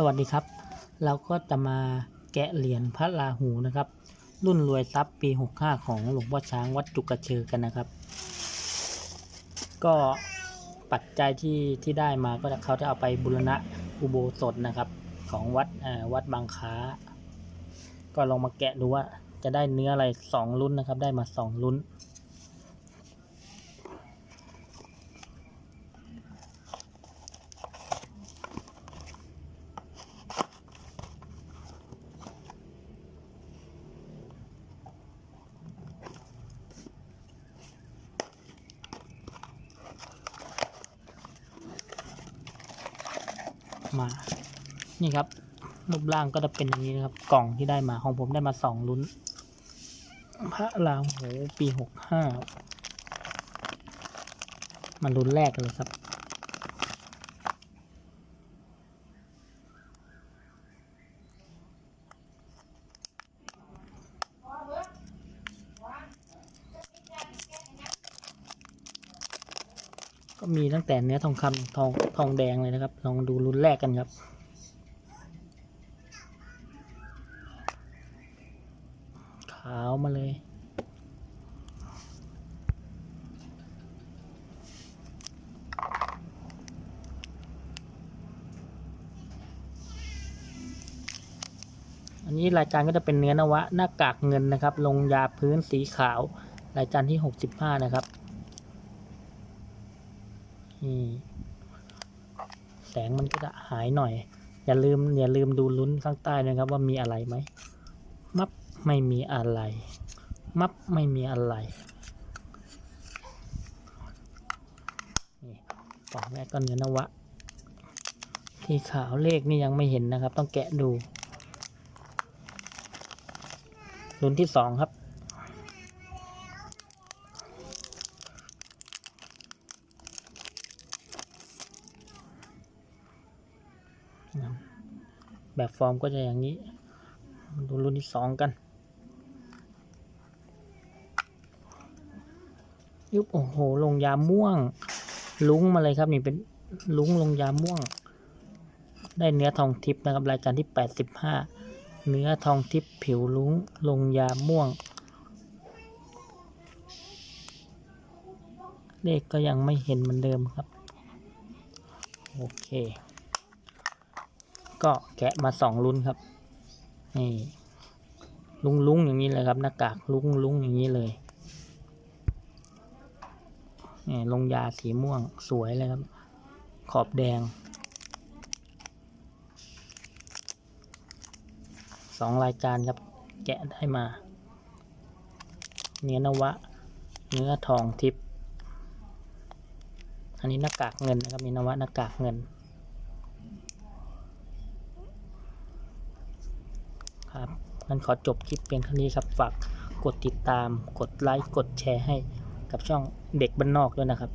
สวัสดีครับ เราก็จะมาแกะเหรียญพระราหูนะครับ รุ่นรวยทรัพย์ปี 65 ของหลวงพ่อช้างวัดจุกระเชอกันนะครับ ก็ปัจจัยที่ที่ได้มาก็จะเขาจะเอาไปบุรณะอุโบสถนะครับ ของวัดวัดบางค้า ก็ลองมาแกะดูว่าจะได้เนื้ออะไรสองลุ้นนะครับ ได้มาสองลุ้น มา นี่ครับรูปร่างก็จะเป็นอย่างนี้นะครับ กล่องที่ได้มาของผมได้มาสองลุ้น พระรามโหปีหกห้ามันลุ้นแรกเลยครับ ก็มีตั้งแต่เนื้อทองคำทองทองแดงเลยนะครับ ลองดูรุ่นแรกกันครับขาวมาเลยอันนี้รายการก็จะเป็นเนื้อนวะหน้ากากเงินนะครับ ลงยาพื้นสีขาว รายการที่ 65 นะครับ แสงมันก็จะหายหน่อย อย่าลืมอย่าลืมดูลุ้นข้างใต้นะครับว่ามีอะไรไหม มับไม่มีอะไร มับไม่มีอะไรนี่กองแรกก็เนื้อนวะ ที่ขาวเลขนี่ยังไม่เห็นนะครับ ต้องแกะดู ลุ้นที่สองครับ แบบฟอร์มก็จะอย่างนี้ ดูรุ่นที่สองกันยุบโอ้โห ลงยาม่วง ลุงมาเลยครับ นี่เป็นลุงลงยาม่วง ได้เนื้อทองทิพย์นะครับ รายการที่แปดสิบห้าเนื้อทองทิพย์ผิวลุงลงยาม่วง เลขก็ยังไม่เห็นเหมือนเดิมครับ โอเค ก็แกะมาสองลุ้นครับนี่ลุงลุงอย่างนี้เลยครับหน้ากากลุงลุงอย่างนี้เลยนี่ลงยาสีม่วงสวยเลยครับ ขอบแดงสองรายการครับแกะได้มา เนื้อนวะ เนื้อทองทิพย์อันนี้หน้ากากเงินนะครับมีนวะหน้ากากเงิน ครับงั้นขอจบคลิปเพียงเท่านี้ครับ ฝากกดติดตาม กดไลค์ กดแชร์ให้กับช่องเด็กบ้านนอกด้วยนะครับ